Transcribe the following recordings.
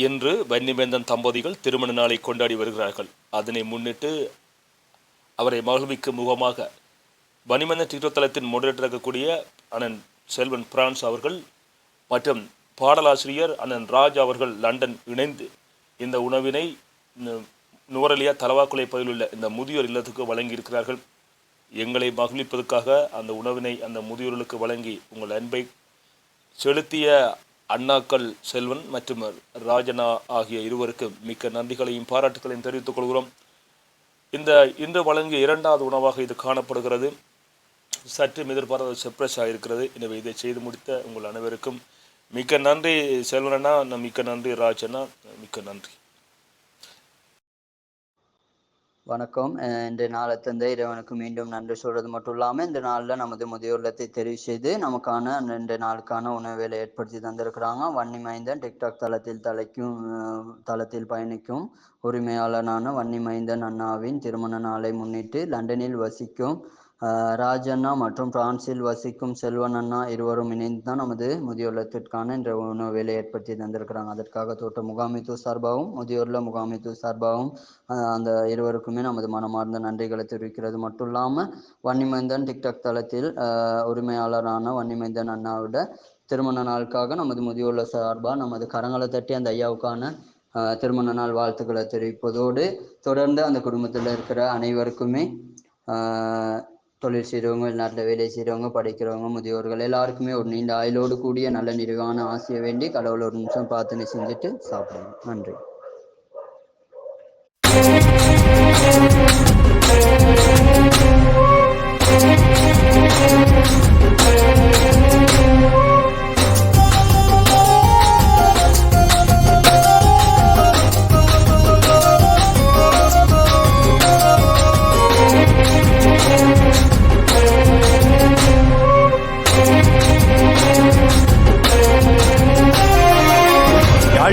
இன்று வன்னிமேந்தன் தம்பதிகள் திருமண நாளை கொண்டாடி வருகிறார்கள். அதனை முன்னிட்டு அவரை மகிழ்விக்கும் முகமாக வன்னிமேந்தன் டிக்டோக் முதலிட்டு இருக்கக்கூடிய அண்ணன் செல்வன் பிரான்ஸ் அவர்கள் மற்றும் பாடலாசிரியர் அண்ணன் ராஜ் அவர்கள் லண்டன் இணைந்து இந்த உணவினை நு- தலவாக்குலை பகுதியில் உள்ள இந்த முதியோர் இல்லத்துக்கு வழங்கியிருக்கிறார்கள். எங்களை மகிழ்விப்பதற்காக அந்த உணவினை அந்த முதியோர்களுக்கு வழங்கி உங்கள் அன்பை செலுத்திய அண்ணாக்கள் செல்வன் மற்றும் ராஜனா ஆகிய இருவருக்கு மிக்க நன்றிகளையும் பாராட்டுகளையும் தெரிவித்துக் கொள்கிறோம். இந்த இன்று வழங்கிய இரண்டாவது உணவாக இது காணப்படுகிறது. சற்று எதிர்பாராத சர்ப்ரைஸ் ஆகிருக்கிறது எனவே இதை செய்து முடித்த உங்கள் அனைவருக்கும் மிக்க நன்றி செல்வனா மிக்க நன்றி ராஜனா மிக்க நன்றி. வணக்கம். இன்று நாளை தந்த இறைவனுக்கு மீண்டும் நன்றி சொல்றது மட்டும் இல்லாமல் இந்த நாளில் நமது முதியோர் தெரிவு செய்து நமக்கான ரெண்டு நாளுக்கான உணவுகளை ஏற்படுத்தி தந்திருக்கிறாங்க. வன்னி மைந்தன் டிக்டாக் தளத்தில் தலைக்கும் தளத்தில் பயணிக்கும் உரிமையாளரான வன்னி மைந்தன் அண்ணாவின் திருமண நாளை முன்னிட்டு லண்டனில் வசிக்கும் ராஜண்ணா மற்றும் பிரான்சில் வசிக்கும் செல்வன் அண்ணா இருவரும் இணைந்து தான் நமது முதியோர்லத்திற்கான இன்ற இந்த உணவுகளை ஏற்படுத்தி தந்திருக்கிறாங்க. அதற்காக தோட்ட முகாமைத்துவ சார்பாகவும் முதியோர்ல முகாமைத்துவ சார்பாகவும் அந்த இருவருக்குமே நமது மனமார்ந்த நன்றிகளை தெரிவிக்கிறது. மட்டும் இல்லாமல் வன்னிமைந்தன் டிக்டாக் தளத்தில் உரிமையாளரான வன்னிமைந்தன் அண்ணாவோட திருமண நாளுக்காக நமது முதியோர்ல சார்பாக நமது கரங்களை தட்டி அந்த ஐயாவுக்கான திருமண நாள் வாழ்த்துக்களை தெரிவிப்பதோடு தொடர்ந்து அந்த குடும்பத்தில் இருக்கிற அனைவருக்குமே தொழில் செய்கிறவங்க வெளிநாட்டில் வேலை செய்கிறவங்க படிக்கிறவங்க முதியோர்கள் எல்லாருக்குமே ஒரு நீண்ட ஆயுளோடு கூடிய நல்ல நிறைவான ஆசையை வேண்டி கடவுள் ஒரு நிமிஷம் பிரார்த்தனை செஞ்சுட்டு சாப்பிடுங்க நன்றி.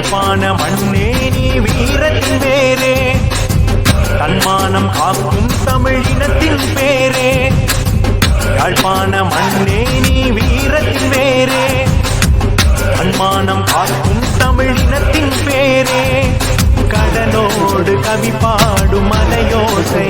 யாழ்ப்பாண மண்ணே நீ வீரத்தின் பேரே தன்மானம் காக்கும் தமிழ் இனத்தின் பேரே. யாழ்ப்பாண மண்ணே நீ வீரத்தின் பேரே தன்மானம் காக்கும் தமிழ் இனத்தின் பேரே. கடலோடு கவி பாடும் மலையோசை.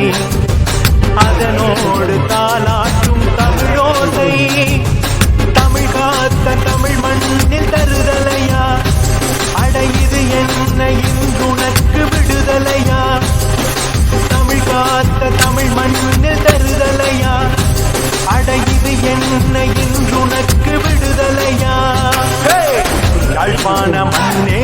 என்ன இன்றுனக்கு விடுதலையா? யாழ்ப்பாண மண்ணே